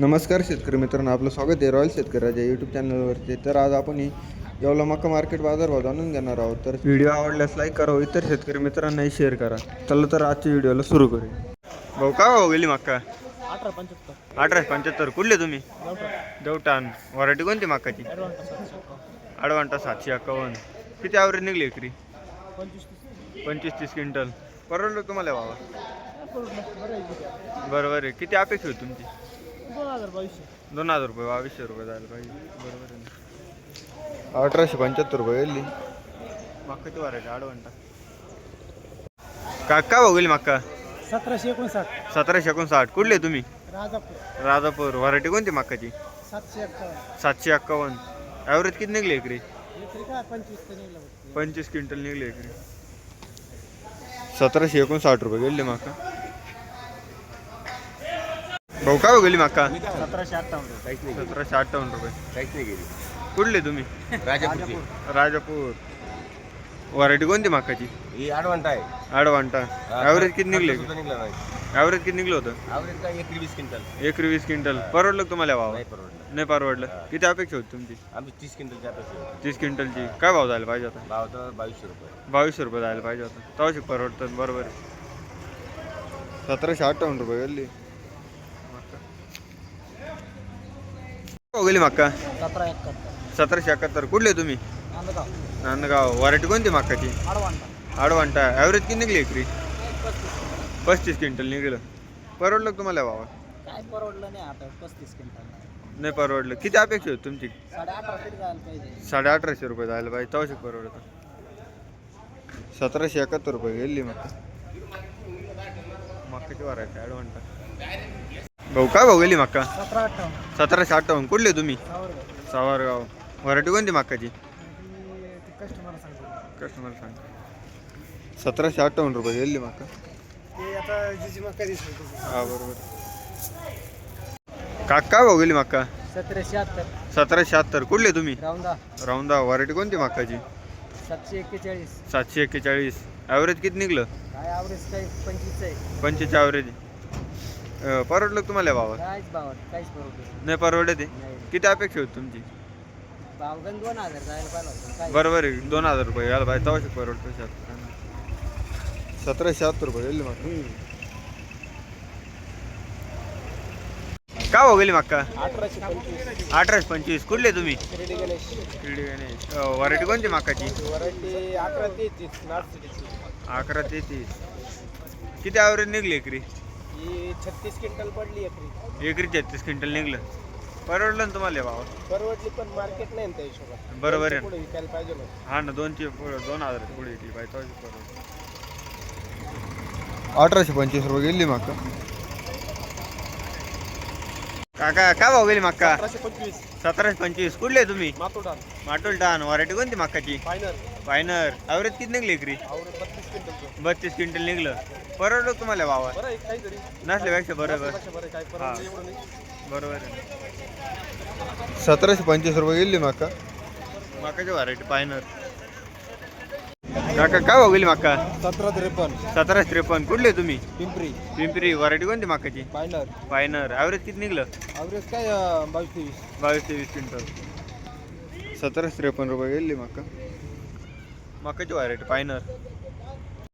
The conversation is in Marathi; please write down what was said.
नमस्कार शेतकरी मित्रांनो आपलं स्वागत आहे रॉयल शेतकऱ्याच्या यूट्यूब चॅनलवरती तर आज आपण ही येवला मका मार्केट बाजारभाव जाणून घेणार आहोत. तर व्हिडिओ आवडल्यास लाईक करा इतर शेतकरी मित्रांनाही शेअर करा. चला तर आजच्या व्हिडिओला सुरू करूया. भाऊ का भाऊ गेली मक्का? अठरा पंच्याहत्तर. अठराशे पंच्याहत्तर. कुठले तुम्ही? देवटान व्हरायटी कोणती मक्काची? अडवांटा सातशे अक्कावन्न किती ॲव्हरेज निघली एकरी? पंचवीस तीस. क्विंटल. परवडलं तुम्हाला त्या. बरोबर आहे. किती अपेक्षा होती तुमची? दोन हजार बावीसशे दोन हजार रुपये बावीसशे रुपये जायला पाहिजे. बरोबर आहे ना? अठराशे पंच्याहत्तर रुपये गेली. मक्काची वारायची आडवंटा का का बघली मक्का? सतराशे एकोणसाठ. सतराशे एकोणसाठ. कुठले तुम्ही? राजापूर. राजापूर. व्हरायटी कोणती मक्काची? सातशे अठ्ठावन्न सातशे एक्कावन्न. ॲव्हरेज किती निघली एकरी एकरी काय पंचवीस ते निघलं होतं. पंचवीस क्विंटल निघली एकरी सतराशे एकोणसाठ रुपये गेली मक्का. भाऊ का बघली मक्का सतराशे अठ्ठावन्न काहीच नाही गेली सतराशे अठ्ठावन्न रुपये. काहीच नाही गेली. कुठले तुम्ही? राजापूरची. राजापूर. व्हरायटी कोणती मक्काची ही आडवंट आहे. आडवांटा ॲव्हरेज किती निघले? खर्च सुद्धा निघला नाही. ॲव्हरेज किती निघलं होतं? ॲव्हरेज काय एकरी वीस क्विंटल. एक वीस क्विंटल परवडलं का तुम्हाला भाव नाही परवडलं. नाही परवडलं. किती अपेक्षा होती तुमची? आमची तीस क्विंटलची अपेक्षा होती. तीस क्विंटलची. काय भाव जायला पाहिजे होता भाव तर बावीसशे रुपये. बावीसशे रुपये जायला पाहिजे होता तवाशी परवडतं बरोबर आहे. सतराशे अठ्ठावन्न रुपये गेली गेली मक्का? सतरा एकाहत्तर सतराशे एकाहत्तर. कुठले तुम्ही? नांदगाव. नांदगाव. व्हरायटी कोणती मक्काची? आडवांटा. आडवांटा. ॲव्हरेज किती निघली एकरी? पस्तीस. क्विंटल निघलं. परवडलं का तुम्हाला भावा? काय परवडलं नाही आता पस्तीस क्विंटल. नाही परवडलं. किती अपेक्षा होती तुमची? साडे अठरा तरी जायला पाहिजे. साडे अठराशे रुपये जायला पाहिजे. तवाशी परवडतं. सतराशे एकाहत्तर रुपये गेली मग मक्काची व्हरायटी ॲडवांटा भाऊ काय भाऊ गेली मक्का सतरा अठ्ठावन्न. सतराशे अठ्ठावन्न. कुठले तुम्ही? सावरगाव. सावरगाव. व्हरायटी कोणती मक्काची ती कस्टमरला सांगतो. कस्टमर सांग सतराशे अठ्ठावन्न रुपये गेली मक्का ते आता जिची हा बरोबर. का काय भाऊ गेली मक्का सतराशे अठ्ठर सतराशे शहात्तर. कुठले तुम्ही? राऊंदा राऊंदा व्हरायटी कोणती मक्काची सातशे एक्केचाळीस. सातशे एक्केचाळीस. ॲव्हरेज किती निघलं? काय आवरेज काही पंचवीस आहे. पंचवीस ॲव्हरेज परवडलं का तुम्हाला भावा काहीच काहीच परवडत नाही. परवडत ते नाही. किती अपेक्षा होती तुमची? भावगण दोन हजार जायला पाहिलं होतं. काय? बरोबर आहे दोन हजार रुपये. यायला पाहिजे तवाशी परवडतो शहात्तर सतराशे शहात्तर रुपये गेली मग. का हो गेली मक्का अठराशे पंचवीस. अठराशे पंचवीस. कुठले तुम्ही? शिर्डी गणेश. व्हरायटी कोणती मक्काची वरायटी अकरा ते तीस नॉर्थ सिटीची. अकरा ते तीस. किती ॲव्हरेज निघली एकरी ही छत्तीस क्विंटल पडली एकरी. एकरी छत्तीस क्विंटल निघलं. परवडलं ना तुम्हाला भावा परवडली पण मार्केट नाही ना त्या हिशोबात. बरोबर आहे. पुढे विकायला पाहिजे ना. हा ना दोनशे पुढं दोन हजार पुढे येते बाय अठराशे पंचवीस रुपये गेली मक्का काका काय भाव गेली मक्का अठराशे पंचवीस. सतराशे पंचवीस. कुठले तुम्ही? माटोल टान. व्हरायटी कोणती मक्काची फायनल फायनर ॲव्हरेज किती निघली एकरी? आवडे बत्तीस क्विंटल निघलं. परवडलं तुम्हाला भावा? बरं काहीतरी. नसल्यापेक्षा बरोबर लक्ष बरं. आहे, काय परवडलं एवढं नाही. बरोबर आहे. सतराशे पंचवीस रुपये गेली मक्का मकाची व्हरायटी फायनर काका काय भाव गेली मक्का सतरा त्रेपन्न. सतराशे त्रेपन्न. कुठले तुम्ही? पिंपरी. पिंपरी. व्हरायटी कोणती मकाची? फायनल फायनर ॲव्हरेज किती निघलं? अवरेज काय बावीस तेवीस. बावीस ते वीस क्विंटल. सतराशे त्रेपन्न रुपये गेली मका. માં કયો આ રેટ ફાઇનલ